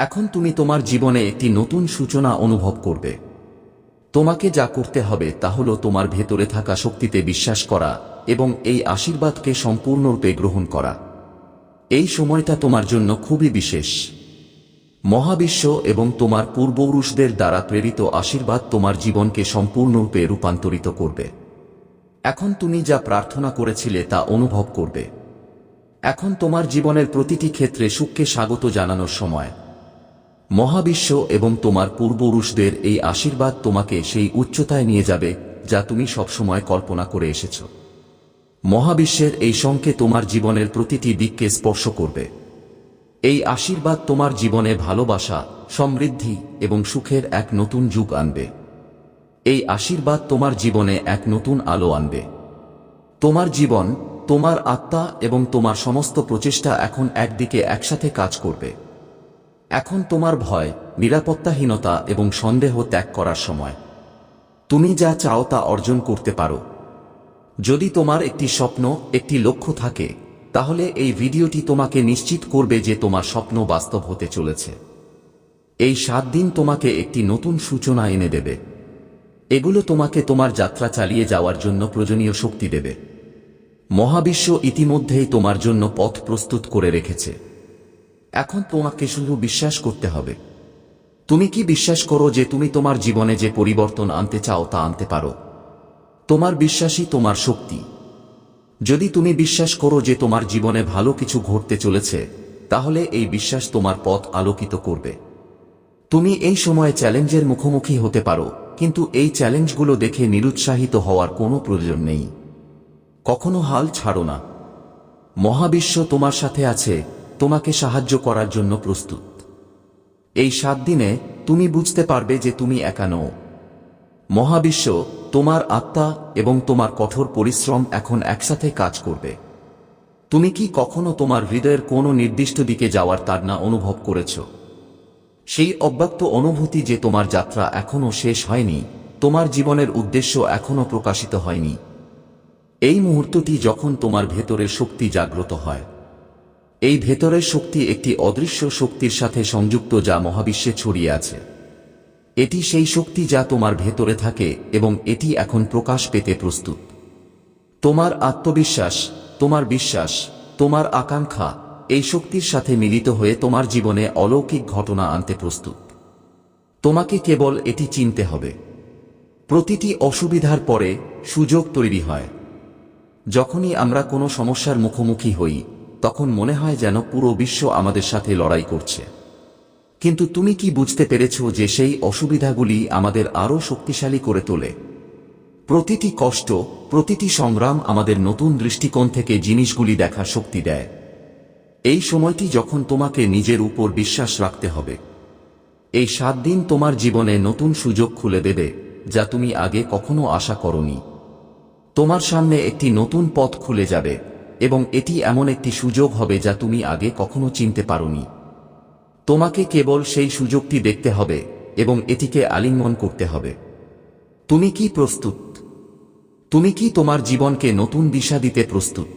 এখন তুমি তোমার জীবনে একটি নতুন সূচনা অনুভব করবে। তোমাকে যা করতে হবে তা হলো তোমার ভেতরে থাকা শক্তিতে বিশ্বাস করা এবং এই আশীর্বাদকে সম্পূর্ণরূপে গ্রহণ করা। এই সময়টা তোমার জন্য খুবই বিশেষ। মহাবিশ্ব এবং তোমার পূর্বপুরুষদের দ্বারা প্রেরিত আশীর্বাদ তোমার জীবনকে সম্পূর্ণরূপে রূপান্তরিত করবে। এখন তুমি যা প্রার্থনা করেছিলে তা অনুভব করবে। এখন তোমার জীবনের প্রতিটি ক্ষেত্রে সুখকে স্বাগত জানানোর সময়। মহাবিশ্ব এবং তোমার পূর্বপুরুষদের এই আশীর্বাদ তোমাকে সেই উচ্চতায় নিয়ে যাবে, যা তুমি সবসময় কল্পনা করে এসেছ। মহাবিশ্বের এই সংকে তোমার জীবনের প্রতিটি দিককে স্পর্শ করবে। এই আশীর্বাদ তোমার জীবনে ভালোবাসা, সমৃদ্ধি এবং সুখের এক নতুন যুগ আনবে। এই আশীর্বাদ তোমার জীবনে এক নতুন আলো আনবে। তোমার জীবন, তোমার আত্মা এবং তোমার সমস্ত প্রচেষ্টা এখন একদিকে একসাথে কাজ করবে। এখন তোমার ভয়, নিরাপত্তাহীনতা এবং সন্দেহ ত্যাগ করার সময়। তুমি যা চাও তা অর্জন করতে পারো। যদি তোমার একটি স্বপ্ন, একটি লক্ষ্য থাকে, তাহলে এই ভিডিওটি তোমাকে নিশ্চিত করবে যে তোমার স্বপ্ন বাস্তব হতে চলেছে। এই সাত দিন তোমাকে একটি নতুন সূচনা এনে দেবে। এগুলো তোমাকে তোমার যাত্রা চালিয়ে যাওয়ার জন্য প্রয়োজনীয় শক্তি দেবে। মহাবিশ্ব ইতিমধ্যেই তোমার জন্য পথ প্রস্তুত করে রেখেছে। এখন তোমাকে শুধু বিশ্বাস করতে হবে। তুমি কি বিশ্বাস করো যে তুমি তোমার জীবনে যে পরিবর্তন আনতে চাও তা আনতে পারো? তোমার বিশ্বাসই তোমার শক্তি। যদি তুমি বিশ্বাস করো যে তোমার জীবনে ভালো কিছু ঘটতে চলেছে, তাহলে এই বিশ্বাস তোমার পথ আলোকিত করবে। তুমি এই সময়ে চ্যালেঞ্জের মুখোমুখি হতে পারো, কিন্তু এই চ্যালেঞ্জগুলো দেখে নিরুৎসাহিত হওয়ার কোনো প্রয়োজন নেই। কখনো হাল ছাড়ো না। মহাবিশ্ব তোমার সাথে আছে তোমাকে সাহায্য করার জন্য প্রস্তুত। এই সাত দিনে তুমি বুঝতে পারবে যে তুমি একা নও। মহাবিশ্ব, তোমার আত্মা এবং তোমার কঠোর পরিশ্রম এখন একসাথে কাজ করবে। তুমি কি কখনো তোমার হৃদয়ের কোনো নির্দিষ্ট দিকে যাওয়ার তার না অনুভব করেছ? সেই অব্যক্ত অনুভূতি যে তোমার যাত্রা এখনও শেষ হয়নি, তোমার জীবনের উদ্দেশ্য এখনও প্রকাশিত হয়নি। এই মুহূর্তটি যখন তোমার ভেতরের শক্তি জাগ্রত হয় এই ভেতরের শক্তি একটি অদৃশ্য শক্তির সাথে সংযুক্ত যা মহাবিশ্বে ছড়িয়ে আছে। এটি সেই শক্তি যা তোমার ভেতরে থাকে এবং এটি এখন প্রকাশ পেতে প্রস্তুত। তোমার আত্মবিশ্বাস, তোমার বিশ্বাস, তোমার আকাঙ্ক্ষা, এই শক্তির সাথে মিলিত হয়ে তোমার জীবনে অলৌকিক ঘটনা আনতে প্রস্তুত। তোমাকে কেবল এটি চিনতে হবে। প্রতিটি অসুবিধার পরে সুযোগ তৈরি হয়। যখনই আমরা কোনো সমস্যার মুখোমুখি হই তখন মনে হয় যেন পুরো বিশ্ব আমাদের সাথে লড়াই করছে। কিন্তু তুমি কি বুঝতে পেরেছ যে সেই অসুবিধাগুলি আমাদের আরও শক্তিশালী করে তোলে? প্রতিটি কষ্ট, প্রতিটি সংগ্রাম আমাদের নতুন দৃষ্টিকোণ থেকে জিনিসগুলি দেখা শক্তি দেয়। এই সময়টি যখন তোমাকে নিজের উপর বিশ্বাস রাখতে হবে। এই সাত দিন তোমার জীবনে নতুন সুযোগ খুলে দেবে, যা তুমি আগে কখনো আশা করনি। তোমার সামনে একটি নতুন পথ খুলে যাবে। এবং এটি এমন একটি সুযোগ হবে যা তুমি আগে কখনো চিনতে পারোনি। তোমাকে কেবল সেই সুযোগটি দেখতে হবে এবং এটিকে আলিঙ্গন করতে হবে। তুমি কি প্রস্তুত? তুমি কি তোমার জীবনকে নতুন দিশা দিতে প্রস্তুত?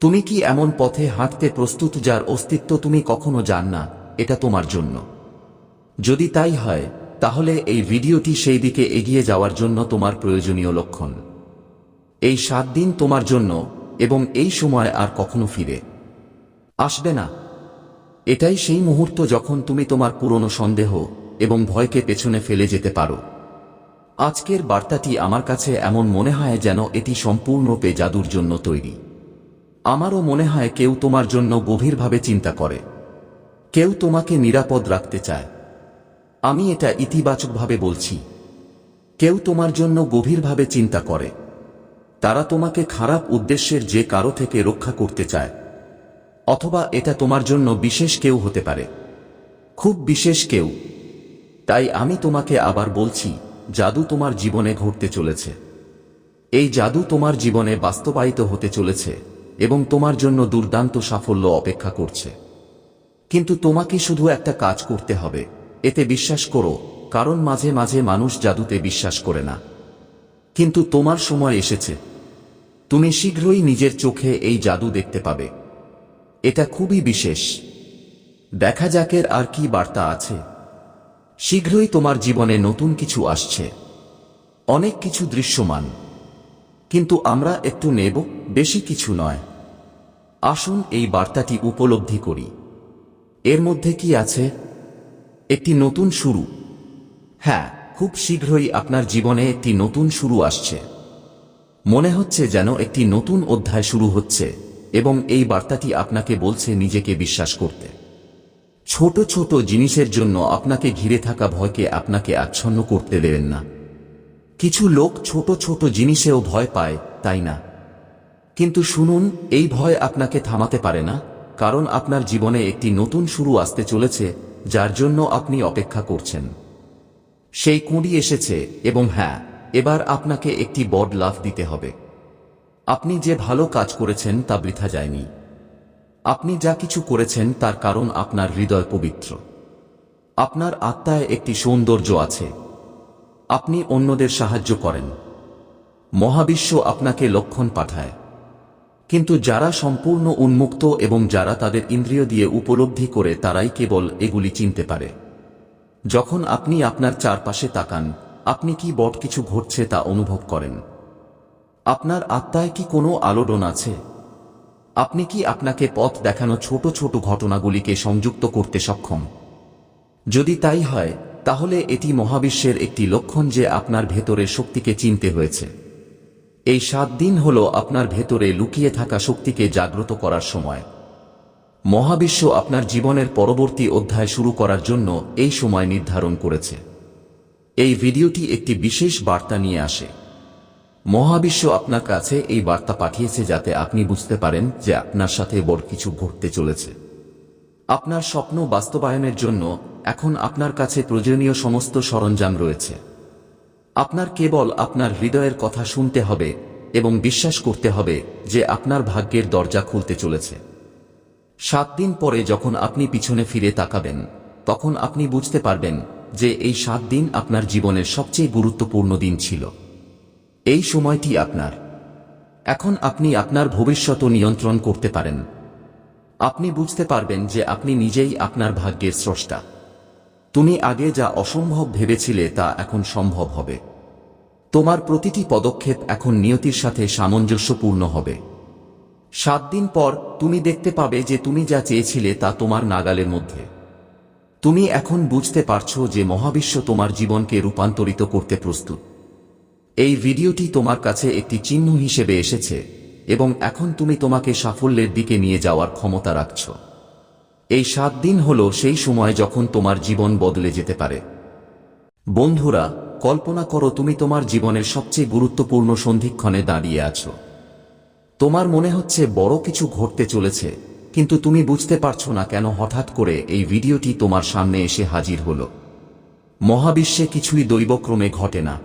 তুমি কি এমন পথে হাঁটতে প্রস্তুত যার অস্তিত্ব তুমি কখনো জান না, এটা তোমার জন্য। যদি তাই হয়, তাহলে এই ভিডিওটি সেই দিকে এগিয়ে যাওয়ার জন্য তোমার প্রয়োজনীয় লক্ষণ। এই সাত দিন তোমার জন্য এবং এই সময় আর কখনো ফিরে। আসবে না। এটাই সেই মুহূর্ত যখন তুমি তোমার পুরনো সন্দেহ এবং ভয়কে পেছনে ফেলে যেতে পারো। আজকের বার্তাটি আমার কাছে এমন মনে হয় যেন এটি সম্পূর্ণরূপে জাদুর জন্য তৈরি। আমারও মনে হয় কেউ তোমার জন্য গভীরভাবে চিন্তা করে। কেউ তোমাকে নিরাপদ রাখতে চায়। আমি এটা ইতিবাচকভাবে বলছি। কেউ তোমার জন্য গভীরভাবে চিন্তা করে। তারা তোমাকে খারাপ উদ্দেশ্যের যে কারও থেকে রক্ষা করতে চায়। অথবা এটা তোমার জন্য বিশেষ কেউ হতে পারে। খুব বিশেষ কেউ। তাই আমি তোমাকে আবার বলছি, জাদু তোমার জীবনে ঘটতে চলেছে। এই জাদু তোমার জীবনে বাস্তবায়িত হতে চলেছে এবং তোমার জন্য দুর্দান্ত সাফল্য অপেক্ষা করছে। কিন্তু তোমাকে শুধু একটা কাজ করতে হবে, এতে বিশ্বাস করো, কারণ মাঝে মাঝে মানুষ জাদুতে বিশ্বাস করে না। কিন্তু তোমার সময় এসেছে। তুমি শীঘ্রই নিজের চোখে এই জাদু দেখতে পাবে। এটা খুবই বিশেষ। দেখা যাকের আর কি বার্তা আছে। শীঘ্রই তোমার জীবনে নতুন কিছু আসছে। অনেক কিছু দৃশ্যমান। কিন্তু আমরা একটু নেব, বেশি কিছু নয়। আসুন এই বার্তাটি উপলব্ধি করি। এর মধ্যে কি আছে? একটি নতুন শুরু। হ্যাঁ খুব শীঘ্রই আপনার জীবনে একটি নতুন শুরু আসছে। মনে হচ্ছে যেন একটি নতুন অধ্যায় শুরু হচ্ছে, এবং এই বার্তাটি আপনাকে বলছে নিজেকে বিশ্বাস করতে। ছোট ছোট জিনিসের জন্য আপনাকে ঘিরে থাকা ভয়কে আপনাকে আচ্ছন্ন করতে দেবেন না। কিছু লোক ছোট ছোট জিনিসেও ভয় পায়, তাই না? কিন্তু শুনুন, এই ভয় আপনাকে থামাতে পারে না, কারণ আপনার জীবনে একটি নতুন শুরু আসতে চলেছে, যার জন্য আপনি অপেক্ষা করছেন। সেই কুঁড়ি এসেছে, এবং হ্যাঁ এবার আপনাকে একটি বড় লাভ দিতে হবে। আপনি যে ভালো কাজ করেছেন তা বৃথা যায়নি। আপনি যা কিছু করেছেন তার কারণ আপনার হৃদয় পবিত্র। আপনার আত্মায় একটি সৌন্দর্য আছে। আপনি অন্যদের সাহায্য করেন। মহাবিশ্ব আপনাকে লক্ষণ পাঠায়। কিন্তু যারা সম্পূর্ণ উন্মুক্ত এবং যারা তাদের ইন্দ্রিয় দিয়ে উপলব্ধি করে তারাই কেবল এগুলি চিনতে পারে। যখন আপনি আপনার চারপাশে তাকান আপনি কি বট কিছু ঘটছে তা অনুভব করেন? আপনার আত্মায় কি কোনো আলোড়ন আছে? আপনি কি আপনাকে পথ দেখানো ছোট ছোট ঘটনাগুলিকে সংযুক্ত করতে সক্ষম? যদি তাই হয়, তাহলে এটি মহাবিশ্বের একটি লক্ষণ যে আপনার ভেতরে শক্তিকে চিনতে হয়েছে। এই সাত দিন হল আপনার ভেতরে লুকিয়ে থাকা শক্তিকে জাগ্রত করার সময়। মহাবিশ্ব আপনার জীবনের পরবর্তী অধ্যায় শুরু করার জন্য এই সময় নির্ধারণ করেছে। এই ভিডিওটি একটি বিশেষ বার্তা নিয়ে আসে। মহাবিশ্ব আপনার কাছে এই বার্তা পাঠিয়েছে যাতে আপনি বুঝতে পারেন যে আপনার সাথে বড় কিছু ঘটতে চলেছে। আপনার স্বপ্ন বাস্তবায়নের জন্য এখন আপনার কাছে প্রয়োজনীয় সমস্ত সরঞ্জাম রয়েছে। আপনার কেবল আপনার হৃদয়ের কথা শুনতে হবে এবং বিশ্বাস করতে হবে যে আপনার ভাগ্যের দরজা খুলতে চলেছে। সাত দিন পরে যখন আপনি পিছনে ফিরে তাকাবেন, তখন আপনি বুঝতে পারবেন যে এই সাত দিন আপনার জীবনের সবচেয়ে গুরুত্বপূর্ণ দিন ছিল। এই সময়টি আপনার। এখন আপনি আপনার ভবিষ্যৎ নিয়ন্ত্রণ করতে পারেন। আপনি বুঝতে পারবেন যে আপনি নিজেই আপনার ভাগ্যের স্রষ্টা। তুমি আগে যা অসম্ভব ভেবেছিলে তা এখন সম্ভব হবে। তোমার প্রতিটি পদক্ষেপ এখন নিয়তির সাথে সামঞ্জস্যপূর্ণ হবে। সাত দিন পর তুমি দেখতে পাবে যে তুমি যা চেয়েছিলে তা তোমার নাগালের মধ্যে। তুমি এখন বুঝতে পারছ যে মহাবিশ্ব তোমার জীবনকে রূপান্তরিত করতে প্রস্তুত। এই ভিডিওটি তোমার কাছে একটি চিহ্ন হিসেবে এসেছে, এবং এখন তুমি তোমাকে সাফল্যের দিকে নিয়ে যাওয়ার ক্ষমতা রাখছ। এই সাত দিন হল সেই সময় যখন তোমার জীবন বদলে যেতে পারে। বন্ধুরা, কল্পনা করো তুমি তোমার জীবনের সবচেয়ে গুরুত্বপূর্ণ সন্ধিক্ষণে দাঁড়িয়ে আছো। তোমার মনে হচ্ছে বড় কিছু ঘটতে চলেছে কিন্তু তুমি বুঝতে পারছ না কেন হঠাৎ করে এই ভিডিওটি তোমার সামনে এসে হাজির হলো। মহাবিশ্বে কিছুই দৈবক্রমে ঘটে না।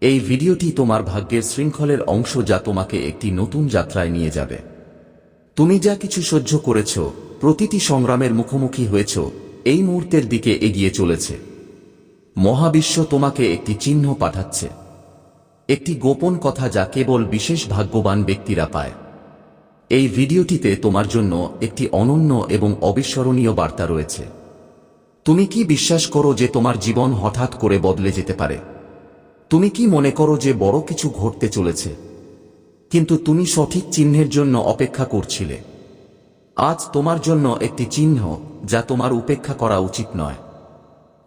এই ভিডিওটি তোমার ভাগ্যের শৃঙ্খলের অংশ যা তোমাকে একটি নতুন যাত্রায় নিয়ে যাবে। তুমি যা কিছু সহ্য করেছ, প্রতিটি সংগ্রামের মুখোমুখি হয়েছ, এই মুহূর্তের দিকে এগিয়ে চলেছে। মহাবিশ্ব তোমাকে একটি চিহ্ন পাঠাচ্ছে। একটি গোপন কথা যা কেবল বিশেষ ভাগ্যবান ব্যক্তিরা পায়। এই ভিডিওটিতে তোমার জন্য একটি অনন্য এবং অবিস্মরণীয় বার্তা রয়েছে। তুমি কি বিশ্বাস করো যে তোমার জীবন হঠাৎ করে বদলে যেতে পারে? তুমি কি মনে করো যে বড় কিছু ঘটতে চলেছে? কিন্তু তুমি সঠিক চিহ্নের জন্য অপেক্ষা করছিলে। আজ তোমার জন্য একটি চিহ্ন যা তোমার উপেক্ষা করা উচিত নয়।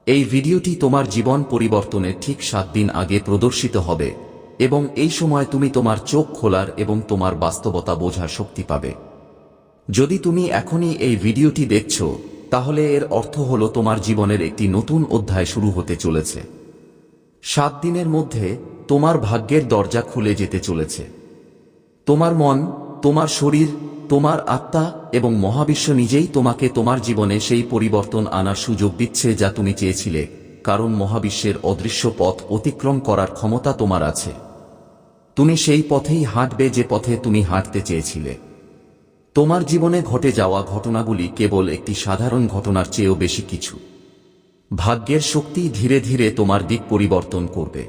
এই ভিডিওটি তোমার জীবন পরিবর্তনের ঠিক সাত দিন আগে প্রদর্শিত হবে। এবং এই সময় তুমি তোমার চোখ খোলার এবং তোমার বাস্তবতা বোঝার শক্তি পাবে। যদি তুমি এখনই এই ভিডিওটি দেখছ, তাহলে এর অর্থ হল তোমার জীবনের একটি নতুন অধ্যায় শুরু হতে চলেছে। সাত দিনের মধ্যে তোমার ভাগ্যের দরজা খুলে যেতে চলেছে। তোমার মন, তোমার শরীর, তোমার আত্মা এবং মহাবিশ্ব নিজেই তোমাকে তোমার জীবনে সেই পরিবর্তন আনার সুযোগ দিচ্ছে যা তুমি চেয়েছিলে, কারণ মহাবিশ্বের অদৃশ্য পথ অতিক্রম করার ক্ষমতা তোমার আছে। তুমি সেই পথেই হাঁটবে যে পথে তুমি হাঁটতে চেয়েছিলে। তোমার জীবনে ঘটে যাওয়া ঘটনাগুলি কেবল একটি সাধারণ ঘটনার চেয়েও বেশি কিছু। ভাগ্যের শক্তি ধীরে ধীরে তোমার দিক পরিবর্তন করবে।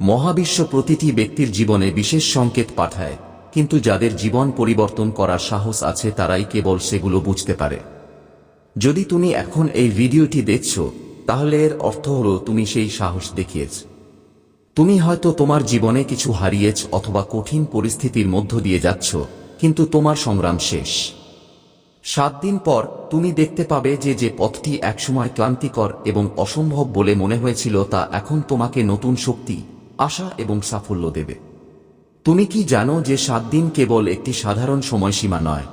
মহাবিশ্ব প্রতিটি ব্যক্তির জীবনে বিশেষ সংকেত পাঠায়, কিন্তু যাদের জীবন পরিবর্তন করার সাহস আছে তারাই কেবল সেগুলো বুঝতে পারে। যদি তুমি এখন এই ভিডিওটি দেখছ, তাহলে এর অর্থ হলো তুমি সেই সাহস দেখিয়েছ। তুমি হয়তো তোমার জীবনে কিছু হারিয়েছ অথবা কঠিন পরিস্থিতির মধ্য দিয়ে যাচ্ছ, কিন্তু তোমার সংগ্রাম শেষ। সাত দিন পর তুমি দেখতে পাবে যে যে পথটি একসময় ক্লান্তিকর এবং অসম্ভব বলে মনে হয়েছিল তা এখন তোমাকে নতুন শক্তি, আশা এবং সাফল্য দেবে। তুমি কি জানো যে সাত দিন কেবল একটি সাধারণ সময়সীমা নয়?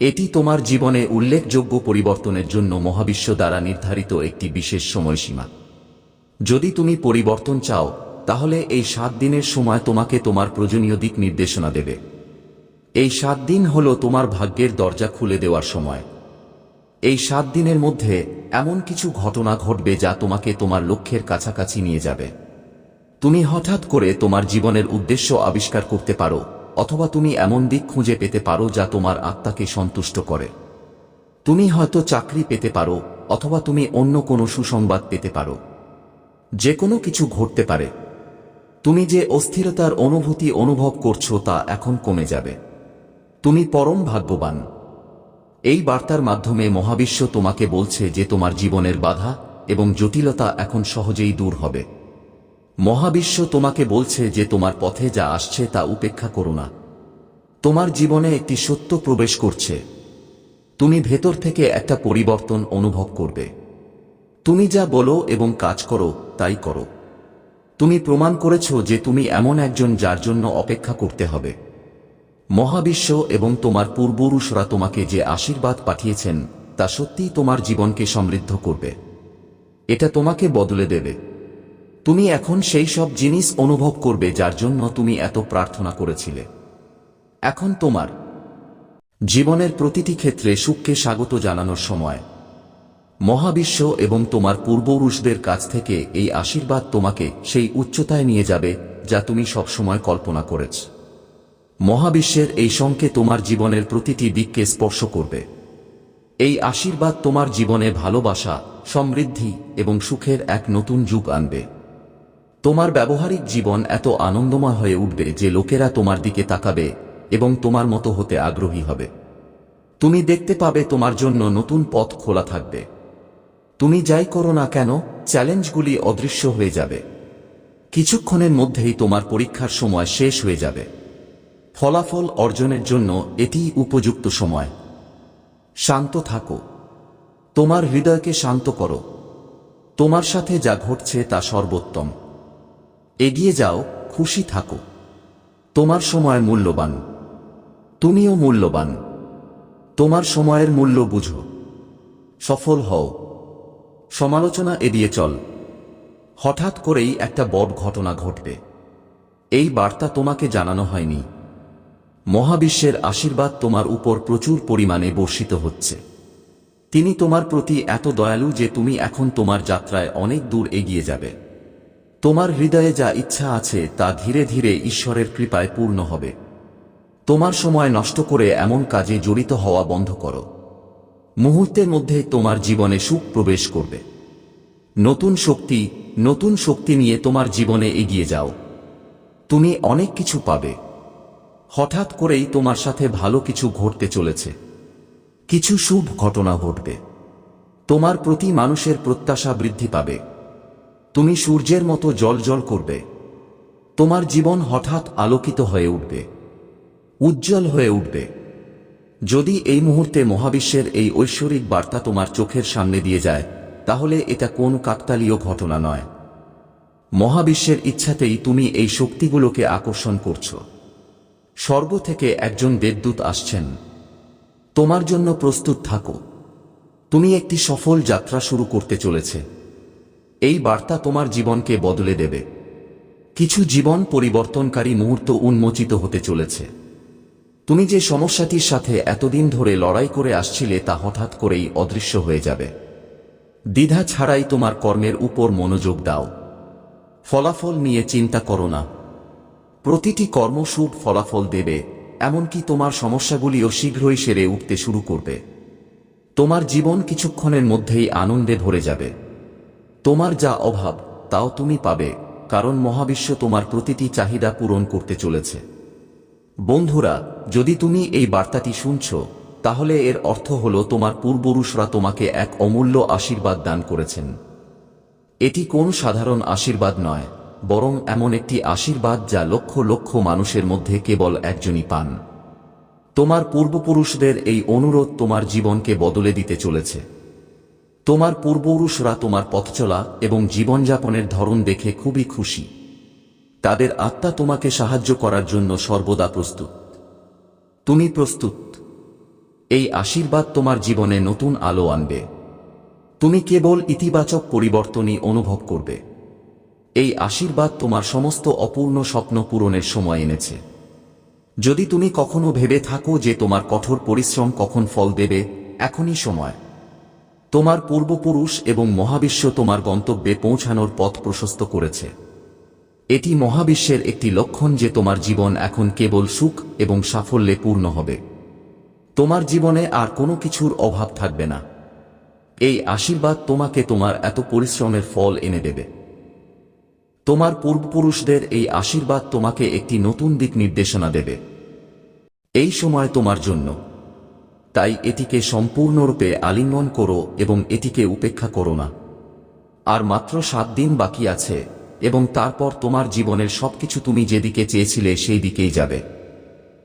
এটি তোমার জীবনে উল্লেখযোগ্য পরিবর্তনের জন্য মহাবিশ্ব দ্বারা নির্ধারিত একটি বিশেষ সময়সীমা। যদি তুমি পরিবর্তন চাও, তাহলে এই সাত দিনের সময় তোমাকে তোমার প্রয়োজনীয় দিক নির্দেশনা দেবে। এই সাত দিন হল তোমার ভাগ্যের দরজা খুলে দেওয়ার সময়। এই সাত দিনের মধ্যে এমন কিছু ঘটনা ঘটবে যা তোমাকে তোমার লক্ষ্যের কাছাকাছি নিয়ে যাবে। তুমি হঠাৎ করে তোমার জীবনের উদ্দেশ্য আবিষ্কার করতে পারো, অথবা তুমি এমন দিক খুঁজে পেতে পারো যা তোমার আত্মাকে সন্তুষ্ট করে। তুমি হয়তো চাকরি পেতে পারো, অথবা তুমি অন্য কোনো সুসংবাদ পেতে পারো। যে কোনো কিছু ঘটতে পারে। তুমি যে অস্থিরতার অনুভূতি অনুভব করছ তা এখন কমে যাবে। তুমি পরম ভাগ্যবান। এই বার্তার মাধ্যমে মহাবিশ্ব তোমাকে বলছে যে তোমার জীবনের বাধা এবং জটিলতা এখন সহজেই দূর হবে। মহাবিশ্ব তোমাকে বলছে যে তোমার পথে যা আসছে তা উপেক্ষা করো না। তোমার জীবনে একটি সত্য প্রবেশ করছে। তুমি ভেতর থেকে একটা পরিবর্তন অনুভব করবে। তুমি যা বলো এবং কাজ করো, তাই করো। তুমি প্রমাণ করেছ যে তুমি এমন একজন যার জন্য অপেক্ষা করতে হবে। মহাবিশ্ব এবং তোমার পূর্বপুরুষরা তোমাকে যে আশীর্বাদ পাঠিয়েছেন, তা সত্যিই তোমার জীবনকে সমৃদ্ধ করবে। এটা তোমাকে বদলে দেবে। তুমি এখন সেই সব জিনিস অনুভব করবে যার জন্য তুমি এত প্রার্থনা করেছিলে। এখন তোমার জীবনের প্রতিটি ক্ষেত্রে সুখকে স্বাগত জানানোর সময়। মহাবিশ্ব এবং তোমার পূর্বপুরুষদের কাছ থেকে এই আশীর্বাদ তোমাকে সেই উচ্চতায় নিয়ে যাবে, যা তুমি সবসময় কল্পনা করেছ। মহাবিশ্বের এই সংকে তোমার জীবনের প্রতিটি দিককে স্পর্শ করবে। এই আশীর্বাদ তোমার জীবনে ভালোবাসা, সমৃদ্ধি এবং সুখের এক নতুন যুগ আনবে। তোমার ব্যবহারিক জীবন এত আনন্দময় হয়ে উঠবে যে লোকেরা তোমার দিকে তাকাবে এবং তোমার মতো হতে আগ্রহী হবে। তুমি দেখতে পাবে তোমার জন্য নতুন পথ খোলা থাকবে। তুমি যাই করো না কেন, চ্যালেঞ্জগুলি অদৃশ্য হয়ে যাবে। কিছুক্ষণের মধ্যেই তোমার পরীক্ষার সময় শেষ হয়ে যাবে। ফলাফল অর্জনের জন্য এটি উপযুক্ত সময়। শান্ত থাকো। তোমার হৃদয়কে শান্ত করো। তোমার সাথে যা ঘটছে তা সর্বোত্তম। এগিয়ে যাও, খুশি থাকো। তোমার সময় মূল্যবান। তুমিও মূল্যবান। তোমার সময়ের মূল্য বুঝো। সফল হও। সমালোচনা এড়িয়ে চল। হঠাৎ করেই একটা বড় ঘটনা ঘটবে। এই বার্তা তোমাকে জানানো হয়নি। মহাবিশ্বের আশীর্বাদ তোমার উপর প্রচুর পরিমাণে বর্ষিত হচ্ছে। তিনি তোমার প্রতি এত দয়ালু যে তুমি এখন তোমার যাত্রায় অনেক দূর এগিয়ে যাবে। তোমার হৃদয়ে যা ইচ্ছা আছে তা ধীরে ধীরে ঈশ্বরের কৃপায় পূর্ণ হবে। তোমার সময় নষ্ট করে এমন কাজে জড়িত হওয়া বন্ধ করো। মুহূর্তের মধ্যে তোমার জীবনে সুখ প্রবেশ করবে। নতুন শক্তি নতুন শক্তি নিয়ে তোমার জীবনে এগিয়ে যাও। তুমি অনেক কিছু পাবে। হঠাৎ করেই তোমার সাথে ভালো কিছু ঘটতে চলেছে। কিছু শুভ ঘটনা ঘটবে। তোমার প্রতি মানুষের প্রত্যাশা বৃদ্ধি পাবে। তুমি সূর্যের মতো জল জল করবে। তোমার জীবন হঠাৎ আলোকিত হয়ে উঠবে। উজ্জ্বল হয়ে উঠবে। যদি এই মুহূর্তে মহাবিশ্বের এই ঐশ্বরিক বার্তা তোমার চোখের সামনে দিয়ে যায়, তাহলে এটা কোন কাকতালীয় ঘটনা নয়। মহাবিশ্বের ইচ্ছাতেই তুমি এই শক্তিগুলোকে আকর্ষণ করছ। স্বর্গ থেকে একজন দেবদূত আসছেন। তোমার জন্য প্রস্তুত থাকো। তুমি একটি সফল যাত্রা শুরু করতে চলেছে। এই বার্তা তোমার জীবনকে বদলে দেবে। কিছু জীবন পরিবর্তনকারী মুহূর্ত উন্মোচিত হতে চলেছে। তুমি যে সমস্যাটির সাথে এতদিন ধরে লড়াই করে আসছিলে তা হঠাৎ করেই অদৃশ্য হয়ে যাবে। দ্বিধা ছাড়াই তোমার কর্মের উপর মনোযোগ দাও। ফলাফল নিয়ে চিন্তা করো না। প্রতিটি কর্ম ফলাফল দেবে, এমনকি তোমার সমস্যাগুলিও শীঘ্রই সেরে উঠতে শুরু করবে। তোমার জীবন কিছুক্ষণের মধ্যেই আনন্দে ভরে যাবে। তোমার যা অভাব, তাও তুমি পাবে, কারণ মহাবিশ্ব তোমার প্রতিটি চাহিদা পূরণ করতে চলেছে। বন্ধুরা, যদি তুমি এই বার্তাটি শুনছ, তাহলে এর অর্থ হল তোমার পূর্বপুরুষরা তোমাকে এক অমূল্য আশীর্বাদ দান করেছেন। এটি কোন সাধারণ আশীর্বাদ নয়, বরং এমন একটি আশীর্বাদ যা লক্ষ লক্ষ মানুষের মধ্যে কেবল একজনই পান। তোমার পূর্বপুরুষদের এই অনুরোধ তোমার জীবনকে বদলে দিতে চলেছে। তোমার পূর্বপুরুষরা তোমার পথচলা এবং জীবনযাপনের ধরন দেখে খুবই খুশি। তাদের আত্মা তোমাকে সাহায্য করার জন্য সর্বদা প্রস্তুত। তুমি প্রস্তুত। এই আশীর্বাদ তোমার জীবনে নতুন আলো আনবে। তুমি কেবল ইতিবাচক পরিবর্তনই অনুভব করবে। এই আশীর্বাদ তোমার সমস্ত অপূর্ণ স্বপ্ন পূরণের সময় এনেছে। যদি তুমি কখনো ভেবে থাকো যে তোমার কঠোর পরিশ্রম কখন ফল দেবে, এখনই সময়। তোমার পূর্বপুরুষ এবং মহাবিশ্ব তোমার গন্তব্যে পৌঁছানোর পথ প্রশস্ত করেছে। এটি মহাবিশ্বের একটি লক্ষণ যে তোমার জীবন এখন কেবল সুখ এবং সাফল্যে পূর্ণ হবে। তোমার জীবনে আর কোনো কিছুর অভাব থাকবে না। এই আশীর্বাদ তোমাকে তোমার এত পরিশ্রমের ফল এনে দেবে। তোমার পূর্বপুরুষদের এই আশীর্বাদ তোমাকে একটি নতুন দিক নির্দেশনা দেবে। এই সময় তোমার জন্য। তাই এটিকে সম্পূর্ণরূপে আলিঙ্গন করো এবং এটিকে উপেক্ষা করো না। আর মাত্র সাত দিন বাকি আছে। এবং তারপর তোমার জীবনের সবকিছু তুমি যেদিকে চেয়েছিলে সেই দিকেই যাবে।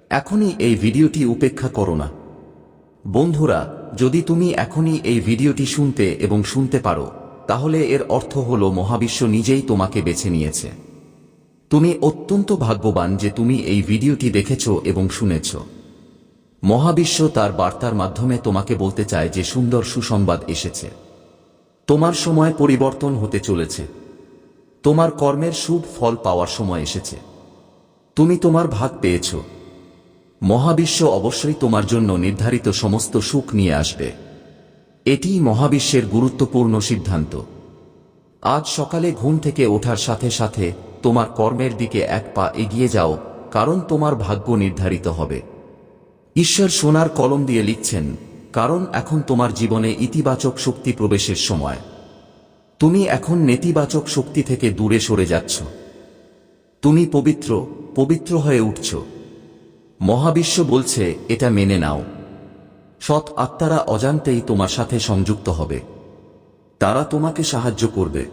এখনই এই ভিডিওটি উপেক্ষা করো না। বন্ধুরা, যদি তুমি এখনই এই ভিডিওটি শুনতে এবং শুনতে পারো, তাহলে এর অর্থ হল মহাবিশ্ব নিজেই তোমাকে বেছে নিয়েছে। তুমি অত্যন্ত ভাগ্যবান যে তুমি এই ভিডিওটি দেখেছ এবং শুনেছ। মহাবিশ্ব তার বার্তার মাধ্যমে তোমাকে বলতে চায় যে সুন্দর সুসংবাদ এসেছে। তোমার সময় পরিবর্তন হতে চলেছে। তোমার কর্মের শুভ ফল পাওয়ার সময় এসেছে। তুমি তোমার ভাগ পেয়েছ। মহাবিশ্ব অবশ্যই তোমার জন্য নির্ধারিত সমস্ত সুখ নিয়ে আসবে। এটি মহাবিশ্বের গুরুত্বপূর্ণ সিদ্ধান্ত। আজ সকালে ঘুম থেকে ওঠার সাথে সাথে তোমার কর্মের দিকে এক পা এগিয়ে যাও, কারণ তোমার ভাগ্য নির্ধারিত হবে। ঈশ্বর সোনার কলম দিয়ে লিখছেন, কারণ এখন তোমার জীবনে ইতিবাচক শক্তি প্রবেশের সময়। তুমি এখন নেতিবাচক শক্তি থেকে দূরে সরে যাচ্ছ। তুমি পবিত্র পবিত্র হয়ে উঠছ। মহাবিশ্ব বলছে, এটা মেনে নাও। সৎ আত্মারা অজান্তেই তোমার সাথে সংযুক্ত হবে। তারা তোমাকে সাহায্য করবে।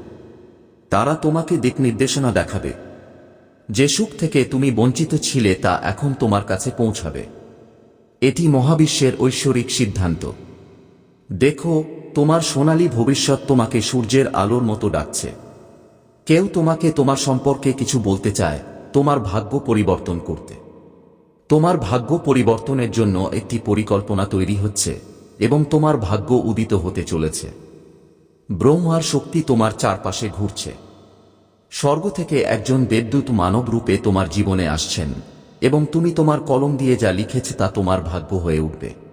তারা তোমাকে দিক নির্দেশনা দেখাবে। যে সুখ থেকে তুমি বঞ্চিত ছিলে, তা এখন তোমার কাছে পৌঁছাবে। এটি মহাবিশ্বের ঐশ্বরিক সিদ্ধান্ত। দেখো তোমার সোনালী ভবিষ্যৎ তোমাকে সূর্যের আলোর মতো ডাকছে। কেউ তোমাকে তোমার সম্পর্কে কিছু বলতে চায়, তোমার ভাগ্য পরিবর্তন করতে। তোমার ভাগ্য পরিবর্তনের জন্য একটি পরিকল্পনা তৈরি হচ্ছে এবং তোমার ভাগ্য উদিত হতে চলেছে। ব্রহ্মার শক্তি তোমার চারপাশে ঘুরছে। স্বর্গ থেকে একজন দেবদূত মানব রূপে তোমার জীবনে আসছেন এবং তুমি তোমার কলম দিয়ে যা লিখেছে তা তোমার ভাগ্য হয়ে উঠবে।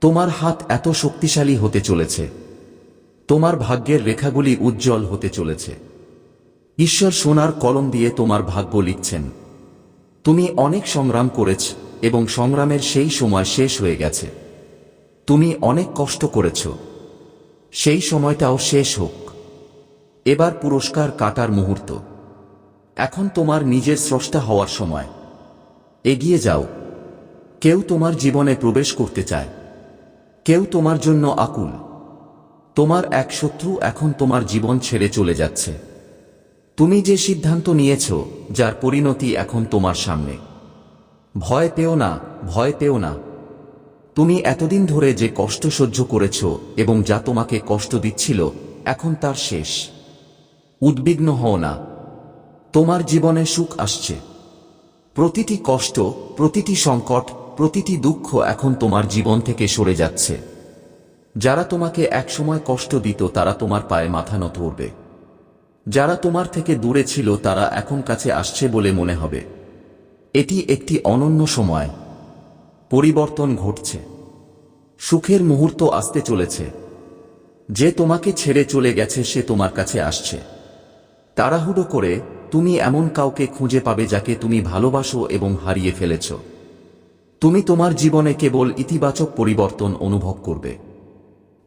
তোমার হাত এত শক্তিশালী হতে চলেছে। তোমার ভাগ্যের রেখাগুলি উজ্জ্বল হতে চলেছে। ঈশ্বর সোনার কলম দিয়ে তোমার ভাগ্য লিখছেন। তুমি অনেক সংগ্রাম করেছ এবং সংগ্রামের সেই সময় শেষ হয়ে গেছে। তুমি অনেক কষ্ট করেছ। সেই সময়টাও শেষ হোক। এবার পুরস্কার কাটার মুহূর্ত। এখন তোমার নিজের স্রষ্টা হওয়ার সময়। এগিয়ে যাও। কেউ তোমার জীবনে প্রবেশ করতে চায়। কেউ তোমার জন্য আকুল। তোমার এক শত্রু এখন তোমার জীবন ছেড়ে চলে যাচ্ছে। তুমি যে সিদ্ধান্ত নিয়েছ, যার পরিণতি এখন তোমার সামনে। ভয় পেও না, ভয় পেও না। তুমি এতদিন ধরে যে কষ্ট সহ্য করেছ এবং যা তোমাকে কষ্ট দিচ্ছিল, এখন তার শেষ। উদ্বিগ্ন হও না। তোমার জীবনে সুখ আসছে। প্রতিটি কষ্ট, প্রতিটি সংকট প্রতিটি দুঃখ এখন তোমার জীবন থেকে সরে যাচ্ছে। যারা তোমাকে একসময় কষ্ট দিত, তারা তোমার পায়ে মাথা নত উঠবে যারা তোমার থেকে দূরে ছিল, তারা এখন কাছে আসছে বলে মনে হবে। এটি একটি অনন্য সময়। পরিবর্তন ঘটছে। সুখের মুহূর্ত আসতে চলেছে। যে তোমাকে ছেড়ে চলে গেছে, সে তোমার কাছে আসছে। তাড়াহুড়ো করে, তুমি এমন কাউকে খুঁজে পাবে যাকে তুমি ভালোবাসো এবং হারিয়ে ফেলেছ। তুমি তোমার জীবনে কেবল ইতিবাচক পরিবর্তন অনুভব করবে।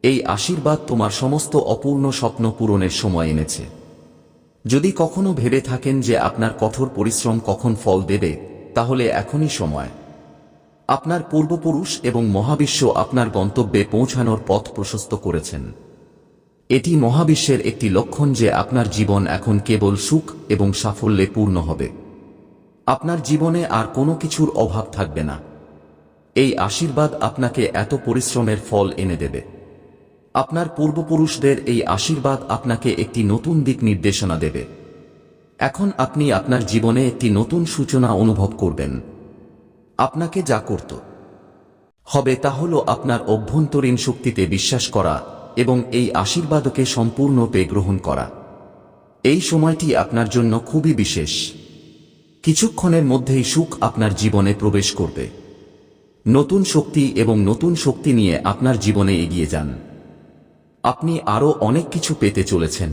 এই আশীর্বাদ তোমার সমস্ত অপূর্ণ স্বপ্ন পূরণের সময় এনেছে। যদি কখনো ভেবে থাকেন যে আপনার কঠোর পরিশ্রম কখন ফল দেবে, তাহলে এখনই সময়। আপনার পূর্বপুরুষ এবং মহাবিশ্ব আপনার গন্তব্যে পৌঁছানোর পথ প্রশস্ত করেছেন। এটি মহাবিশ্বের একটি লক্ষণ যে আপনার জীবন এখন কেবল সুখ এবং সাফল্যে পূর্ণ হবে। আপনার জীবনে আর কোনো কিছুর অভাব থাকবে না। এই আশীর্বাদ আপনাকে এত পরিশ্রমের ফল এনে দেবে। আপনার পূর্বপুরুষদের এই আশীর্বাদ আপনাকে একটি নতুন দিক নির্দেশনা দেবে। এখন আপনি আপনার জীবনে একটি নতুন সূচনা অনুভব করবেন। আপনাকে যা করত হবে তা হল আপনার অভ্যন্তরীণ শক্তিতে বিশ্বাস করা এবং এই আশীর্বাদকে সম্পূর্ণরূপে গ্রহণ করা। এই সময়টি আপনার জন্য খুবই বিশেষ। কিছুক্ষণের মধ্যেই সুখ আপনার জীবনে প্রবেশ করবে। নতুন শক্তি এবং নতুন শক্তি নিয়ে আপনার জীবনে এগিয়ে যান। আপনি আরও অনেক কিছু পেতে চলেছেন।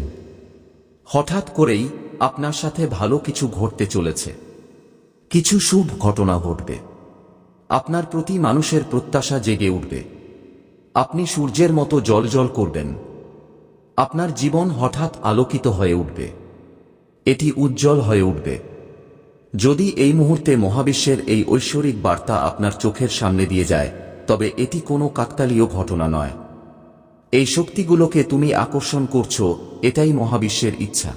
হঠাৎ করেই আপনার সাথে ভালো কিছু ঘটতে চলেছে। কিছু শুভ ঘটনা ঘটবে। আপনার প্রতি মানুষের প্রত্যাশা জেগে উঠবে। আপনি সূর্যের মতো জলজল করবেন। আপনার জীবন হঠাৎ আলোকিত হয়ে উঠবে। এটি উজ্জ্বল হয়ে উঠবে। যদি এই মুহূর্তে মহাবিশ্বের এই ঐশ্বরিক বার্তা আপনার চোখের সামনে দিয়ে যায়, তবে এটি কোনো কাকতালীয় ঘটনা নয়। এই শক্তিগুলোকে তুমি আকর্ষণ করছ, এটাই মহাবিশ্বের ইচ্ছা।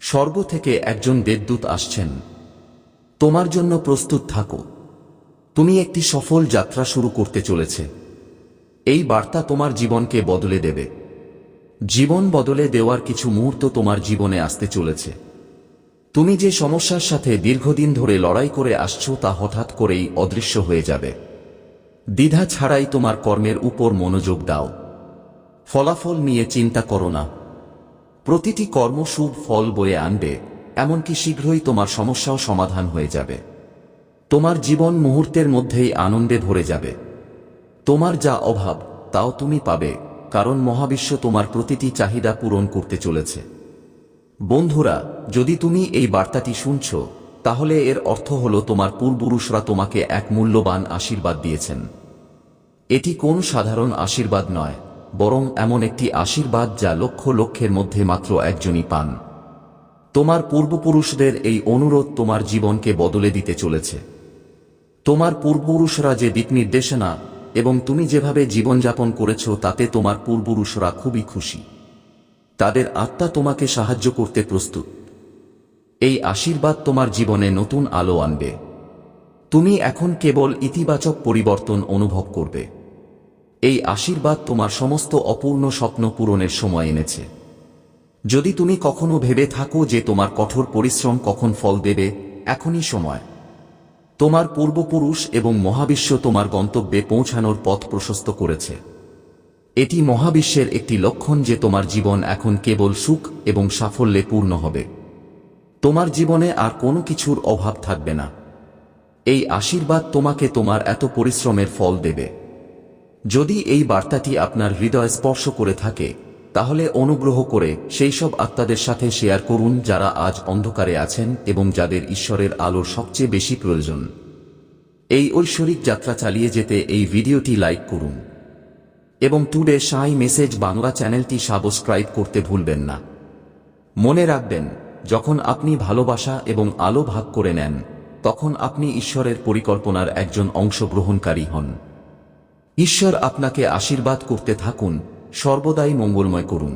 স্বর্গ থেকে একজন দেবদূত আসছেন। তোমার জন্য প্রস্তুত থাকো। তুমি একটি সফল যাত্রা শুরু করতে চলেছে। এই বার্তা তোমার জীবনকে বদলে দেবে। জীবন বদলে দেওয়ার কিছু মুহূর্ত তোমার জীবনে আসতে চলেছে। তুমি যে সমস্যার সাথে দীর্ঘদিন ধরে লড়াই করে আসছো তা হঠাৎ করেই অদৃশ্য হয়ে যাবে। দ্বিধা ছাড়াই তোমার কর্মের উপর মনোযোগ দাও। ফলাফল নিয়ে চিন্তা করো না। প্রতিটি কর্ম শুভ ফল বয়ে আনবে, এমনকি শীঘ্রই তোমার সমস্যাও সমাধান হয়ে যাবে। তোমার জীবন মুহূর্তের মধ্যেই আনন্দে ভরে যাবে। তোমার যা অভাব, তাও তুমি পাবে, কারণ মহাবিশ্ব তোমার প্রতিটি চাহিদা পূরণ করতে চলেছে। বন্ধুরা, যদি তুমি এই বার্তাটি শুনছ, তাহলে এর অর্থ হল তোমার পূর্বপুরুষরা তোমাকে এক মূল্যবান আশীর্বাদ দিয়েছেন। এটি কোন সাধারণ আশীর্বাদ নয়, বরং এমন একটি আশীর্বাদ যা লক্ষ লক্ষের মধ্যে মাত্র একজনই পান। তোমার পূর্বপুরুষদের এই অনুরোধ তোমার জীবনকে বদলে দিতে চলেছে। তোমার পূর্বপুরুষরা যে দিক নির্দেশনা এবং তুমি যেভাবে জীবনযাপন করেছ, তাতে তোমার পূর্বপুরুষরা খুবই খুশি। তাদের আত্মা তোমাকে সাহায্য করতে প্রস্তুত। এই আশীর্বাদ তোমার জীবনে নতুন আলো আনবে। তুমি এখন কেবল ইতিবাচক পরিবর্তন অনুভব করবে। এই আশীর্বাদ তোমার সমস্ত অপূর্ণ স্বপ্ন পূরণের সময় এনেছে। যদি তুমি কখনো ভেবে থাকো যে তোমার কঠোর পরিশ্রম কখন ফল দেবে, এখনই সময়। তোমার পূর্বপুরুষ এবং মহাবিশ্ব তোমার গন্তব্যে পৌঁছানোর পথ প্রশস্ত করেছে। এটি মহাবিশ্বের একটি লক্ষণ যে তোমার জীবন এখন কেবল সুখ এবং সাফল্যে পূর্ণ হবে। তোমার জীবনে আর কোনো কিছুর অভাব থাকবে না। এই আশীর্বাদ তোমাকে তোমার এত পরিশ্রমের ফল দেবে। যদি এই বার্তাটি আপনার হৃদয় স্পর্শ করে থাকে, তাহলে অনুগ্রহ করে সেই সব আত্মাদের সাথে শেয়ার করুন যারা আজ অন্ধকারে আছেন এবং যাদের ঈশ্বরের আলোর সবচেয়ে বেশি প্রয়োজন। এই ঐশ্বরিক যাত্রা চালিয়ে যেতে এই ভিডিওটি লাইক করুন। এবং টুডে সাই মেসেজ বাংলা চ্যানেলটি সাবস্ক্রাইব করতে ভুলবেন না। মনে রাখবেন, যখন আপনি ভালোবাসা এবং আলো ভাগ করে নেন, তখন আপনি ঈশ্বরের পরিকল্পনার একজন অংশগ্রহণকারী হন। ঈশ্বর আপনাকে আশীর্বাদ করতে থাকুন, সর্বদাই মঙ্গলময় করুন।